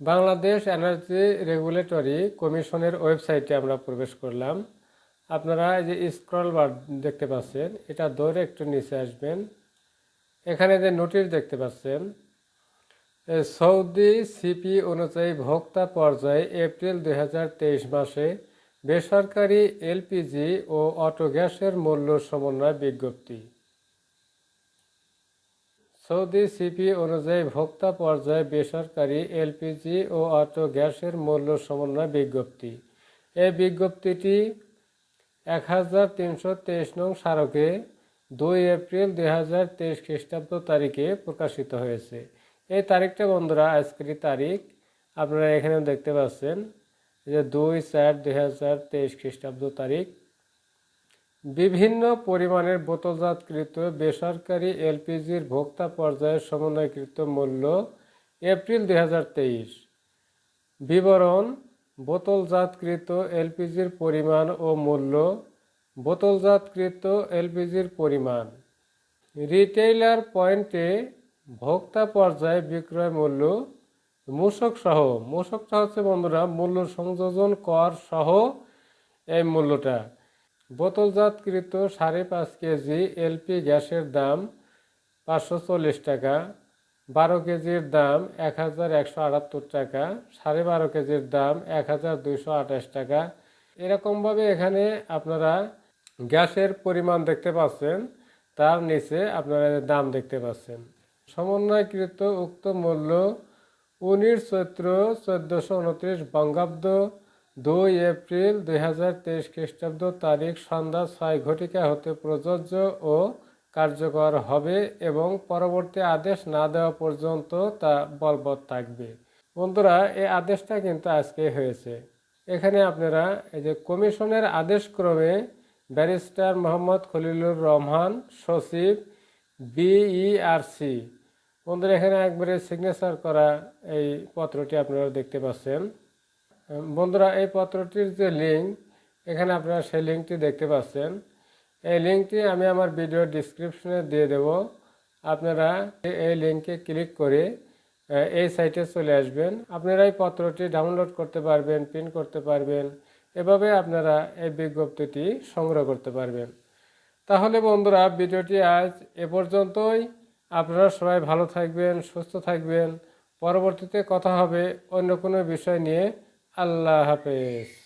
Bangladesh energy regulatory কমিশনের ওয়েবসাইটে আমরা প্রবেশ করলাম। আপনারা এই যে স্ক্রল বার দেখতে পাচ্ছেন, এটা ধরে একটু নিচে আসবেন। এখানে যে নোটিশ দেখতে পাচ্ছেন সৌদি সিপি অনুযায়ী ভোক্তা পর্যায়ে এপ্রিল দু হাজার তেইশ মাসে বেসরকারি এলপিজি ও অটো গ্যাসের মূল্য সমন্বয় বিজ্ঞপ্তি। সৌদি সিপি অনুযায়ী ভোক্তা পর্যায়ে বেসরকারি এলপিজি ও অটো গ্যাসের মূল্য সমন্বয় বিজ্ঞপ্তি। এই বিজ্ঞপ্তিটি এক হাজার তিনশো তেইশ নং স্মারকে দুই এপ্রিল দুই হাজার তেইশ খ্রিস্টাব্দ তারিখে প্রকাশিত হয়েছে। এই তারিখটা বন্ধুরা, আজকের তারিখ। আপনারা এখানেও দেখতে পাচ্ছেন যে দুই চার দুই হাজার তেইশ খ্রিস্টাব্দ তারিখ। বিভিন্ন পরিমাণের বোতলজাতকৃত বেসরকারি এলপিজির ভোক্তা পর্যায়ে সমন্বয়কৃত মূল্য এপ্রিল দু হাজার তেইশ। বিবরণ, বোতলজাতকৃত এলপিজির পরিমাণ ও মূল্য, বোতলজাতকৃত এলপিজির পরিমাণ। রিটেইলার পয়েন্টে ভোক্তা পর্যায়ে বিক্রয় মূল্য, মূসক সহ, মূসকটা হচ্ছে বন্ধুরা মূল্য সংযোজন কর সহ এই মূল্যটা। বোতলজাতকৃত সাড়ে পাঁচ কেজি এলপি গ্যাসের দাম পাঁচশো চল্লিশ টাকা, বারো কেজির দাম এক হাজার একশো আটাত্তর টাকা, সাড়ে বারো কেজির দাম এক হাজার দুইশো আঠাশ টাকা। এরকমভাবে এখানে আপনারা গ্যাসের পরিমাণ দেখতে পাচ্ছেন, তার নিচে আপনারা দাম দেখতে পাচ্ছেন। সমন্বয়কৃত উক্ত মূল্য উনিশ চৈত্র চোদ্দোশো উনত্রিশ বঙ্গাব্দ দুই এপ্রিল দুই হাজার তেইশ খ্রিস্টাব্দ তারিখ সন্ধ্যা ছয় ঘটিকা হতে প্রযোজ্য ও কার্যকর হবে এবং পরবর্তী আদেশ না দেওয়া পর্যন্ত তা বলবৎ থাকবে। বন্ধুরা এই আদেশটা কিন্তু আজকে হয়েছে। এখানে আপনারা এই যে কমিশনের আদেশক্রমে ব্যারিস্টার মোহাম্মদ খলিলুর রহমান, সচিব বিইআরসি বন্ধুরা, এখানে একবারে সিগনেচার করা এই পত্রটি আপনারা দেখতে পাচ্ছেন। বন্ধুরা, এই পত্রটির যে লিঙ্ক এখানে আপনারা সেই লিঙ্কটি দেখতে পাচ্ছেন। এই লিঙ্কটি আমি আমার ভিডিও ডিসক্রিপশনে দিয়ে দেব। আপনারা এই লিঙ্কে ক্লিক করে এই সাইটে চলে আসবেন। আপনারা এই পত্রটি ডাউনলোড করতে পারবেন প্রিন্ট করতে পারবেন। এভাবে আপনারা এই বিজ্ঞপ্তিটি সংগ্রহ করতে পারবেন। তাহলে বন্ধুরা ভিডিওটি আজ এ পর্যন্তই। আপনারা সবাই ভালো থাকবেন, সুস্থ থাকবেন। পরবর্তীতে কথা হবে অন্য কোনো বিষয় নিয়ে। আল্লাহ হাফেজ।